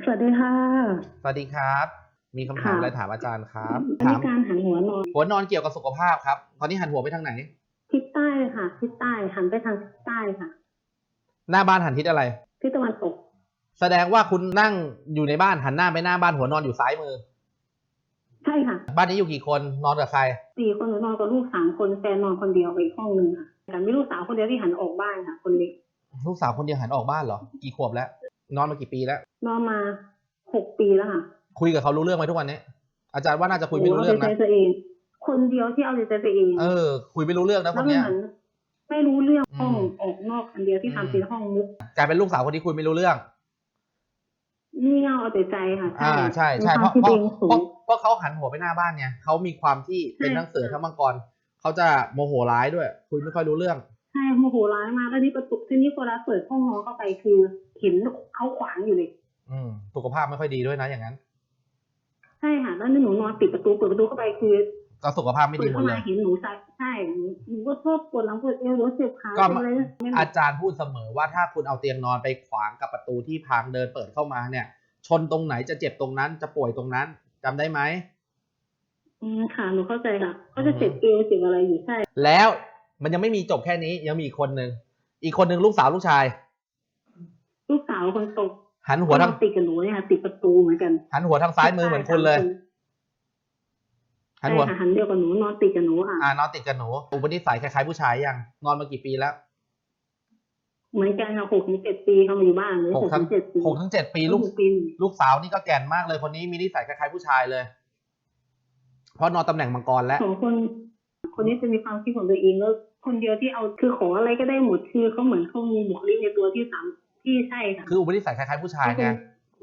สวัสดีค่ะ สวัสดีครับ มีคำถามค่ะอะไรถามอาจารย์ครับอันถานี้มการหันหัวนอน หัวนอนเกี่ยวกับสุขภาพครับ ตอนนี้หันหัวไปทางไหน ทิศใต้ค่ะ ทิศใต้หันไปทางทิศใต้ค่ะ หน้าบ้านหันทิศอะไร ทิศตะวันตก แสดงว่าคุณนั่งอยู่ในบ้านหันหน้าไปหน้าบ้านหัวนอนอยู่ซ้ายมือ ใช่ค่ะ บ้านนี้อยู่กี่คนนอนกับใครสี่คนหนูนอนกับลูกสามคนแฟนนอนคนเดียวไปอีกห้องหนึ่งค่ะแต่มีลูกสาวคนเดียวที่หันออกบ้านค่ะ คนเล็ก ลูกสาวคนเดียวหันออกบ้านเหรอ กี่ขวบแล้ว นอนมากี่ปีแล้ว นอนมาหกปีแล้วค่ะ คุยกับเขารู้เรื่องไหมทุกวันนี้ อาจารย์ว่าน่าจะคุยไม่รู้เรื่องาใจนะตัวเองคนเดียวที่เอาใจตัวเองเออ คุยไม่รู้เรื่องนะคแล้วนก็เนี้ยเหมือนไม่รู้เรื่องห้องอืมออกนอกคนเดียวที่อืมทำเป็นห้องมุกกลายเป็นลูกสาวคนที่คุยไม่รู้เรื่องนี่เงาเอาแต่ใจค่ะอ่าใช่ใช่มีเพควาราะมเพคิดราะเองสูเพราะงเพราะเขาหันหัวไปหน้าบ้านไงเขามีความที่เป็นใช่ทั้งเสือทั้งมังกรเขาจะโมโหร้ายด้วย คุยไม่ค่อยรู้เรื่องใช่โมโหร้ายมากแล้วที่ประตูที่นี่เวลาเปิดห้องนอนเข้าไปคือเห็นเขาขวางอยู่เลยอืมสุขภาพไม่ค่อยดีด้วยนะอย่างนั้น ใช่ค่ะแล้วหนูนอนปิดประตูเปิดประตูเข้าไปคือก็สุขภาพไม่เปิดีดหมเข้าดเลมายเห็นหนูใส่ใช่หนูหนูก็ชอบปวดหลังปวดเอวหรือเจ็บขาก็อะไรไม่รู้อาจารย์พูดเสมอว่าถ้าคุณเอาเตียงนอนไปขวางกับประตูที่พังเดินเปิดเข้ามาเนี่ย ชนตรงไหนจะเจ็บตรงนั้น จะป่วยตรงนั้นจำได้ไหมอืมค่ะหนูเข้าใจค่ะเขาจะเจ็บเอวเจ็บอะไรอยู่ใช่ แล้วมันยังไม่มีจบแค่นี้ยังมีอีกคนหนึ่งอีกคนหนึ่งลูกสาวลูกชาย ลูกสาวคนโตหันหัวทางนอนติดกับหนูเนี่ยค่ะติดประตูเหมือนกัน หันหัวทางซ้ายมือเหมือนคุณเลย หันใช่หัวค่ะหันเดียวกับหนูนอนติดกับหนูค่ะอ่านอนติดกับหนูอุปนิสัยคล้ายๆผู้ชายยังนอนมากี่ปีแล้วเหมือนกันค่ะหกถึงเจ็ดปีเขามาอยู่บ้านหรือหหกกทั้งถึงเจ็ดปีหกทั้งเจ็ดปีลูกหปีลูกสาวนี่ก็แก่นมากเลยคนนี้มีนิสัยคล้ายๆผู้ชายเลย เพราะนอนตำแหน่งมังกรแล้วสองคนคนนี้จะมีความคิดของตัวเองแล้วคนเดียวที่เอาคือขออะไรก็ได้หมดคือเขาเหมือนเขามีบุคลิกในตัวที่สาม ที่ใช่ค่ะ คืออุปนิสัยคล้ายๆผู้ชายไง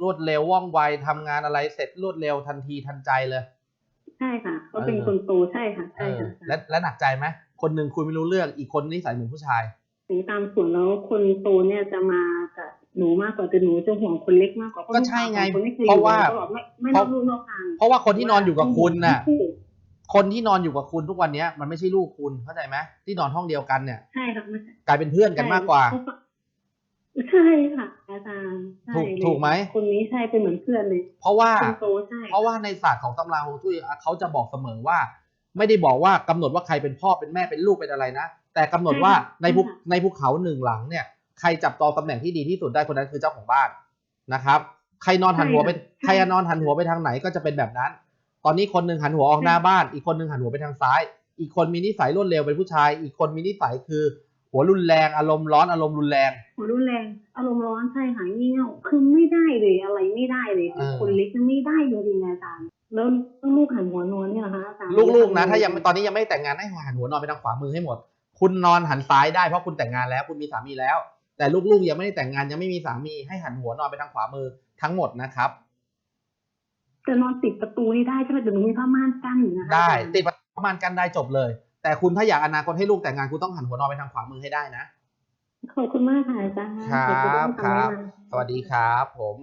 รวดเร็วว่องไวทำงานอะไรเสร็จรวดเร็วทันทีทันใจเลย ใช่ค่ะเขาเป็นเออ คนโตใช่ค่ะเอใช่อค่ะและและหนักใจไหมคนหนึ่งคุยไม่รู้เรื่องอีกคนนิสัยเหมือนผู้ชายถึงตามส่วนแล้วคนโตเนี่ยจะมากับหนูมากกว่าแต่หนูจะห่วงคนเล็กมากกว่าก็ใช่ไงคนนี้คือเพราะว่าตลอดไม่ไม่นอกลู่นอกทางเพราะว่าคนที่นอนอยู่กับคุณน่ะคู่คนที่นอนอยู่กับคุณทุกวันเนี้ยมันไม่ใช่ลูกคุณเข้าใจไหมที่นอนห้องเดียวกันเนี่ย ใช่ค่ะไม่ใช่กลายเป็นเพื่อนกันมากกว่า ใช่ ค่ะ อาจารย์ใช่ถูกเลยถูกไหม คนนี้ใช่เป็นเหมือนเพื่อนเลยเพราะว่า คนโตใช่เพราะว่าในศาสตร์ของตำราฮวงจุ้ยอะเขาจะบอกเสมอว่า ไม่ได้บอกว่ากำหนดว่าใครเป็นพ่อเป็นแม่เป็นลูกเป็นอะไรนะ แต่กำหนดว่าในภูในภูเขาหนึ่งหลังเนี่ย ใครจับจองตำแหน่งที่ดีที่สุดได้คนนั้นคือเจ้าของบ้านนะครับ ใครนอนหันหัวไปใครนอนหันหัวไปทางไหนก็จะเป็นแบบนั้น ตอนนี้คนหนึ่งหันหัวออกหน้าบ้าน อีกคนหนึ่งหันหัวไปทางซ้าย อีกคนมีนิสัยรวดเร็วเป็นผู้ชาย อีกคนมีนิสัยคือ หัวรุนแรงอารมณ์ร้อนอารมณ์รุนแรง หัวรุนแรงอารมณ์ร้อนใช่ค่ะงี่เง่าคือไม่ได้เลยอะไรไม่ได้เลยเออคนเล็กไม่ได้จริงๆนะอาจารย์แล้วลูกหันหัวนอนเนี่ยนะคะอาจารย์ลูกๆนะถ้ายังตอนนี้ยังไม่แต่งงานให้หันหัวนอนไปทางขวามือให้หมด คุณนอนหันซ้ายได้เพราะคุณแต่งงานแล้ว คุณมีสามีแล้ว แต่ลูกๆยังไม่ได้แต่งงานยังไม่มีสามีให้หันหัวนอนไปทางขวามือทั้งหมดนะครับแต่นอนติดประตูนี่ได้ใช่ไหมแต่หนูมีผ้าม่านกั้นอยู่นะคะได้อาจารย์ติดประมาณกันได้จบเลย แต่คุณถ้าอยากอนาคตให้ลูกแต่งงานคุณต้องหันหัวนอนไปทางขวามือให้ได้นะ ขอบคุณมากค่ะอาจารย์ครับครับ สวัสดีครับผม